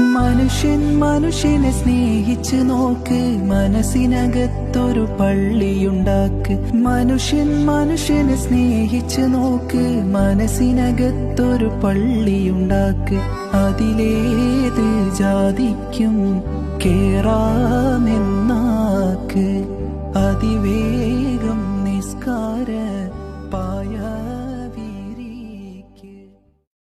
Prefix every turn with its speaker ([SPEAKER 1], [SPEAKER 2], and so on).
[SPEAKER 1] മനുഷ്യൻ മനുഷ്യനെ സ്നേഹിച്ച് നോക്ക്. മനസ്സിനകത്തൊരു പള്ളിയുണ്ടാക്ക്. മനുഷ്യൻ മനുഷ്യനെ സ്നേഹിച്ച് നോക്ക്. മനസ്സിനകത്തൊരു പള്ളിയുണ്ടാക്ക്. അതിലേത് ജാതിക്കും കേറാമെന്നാക്ക്. അതിവേഗം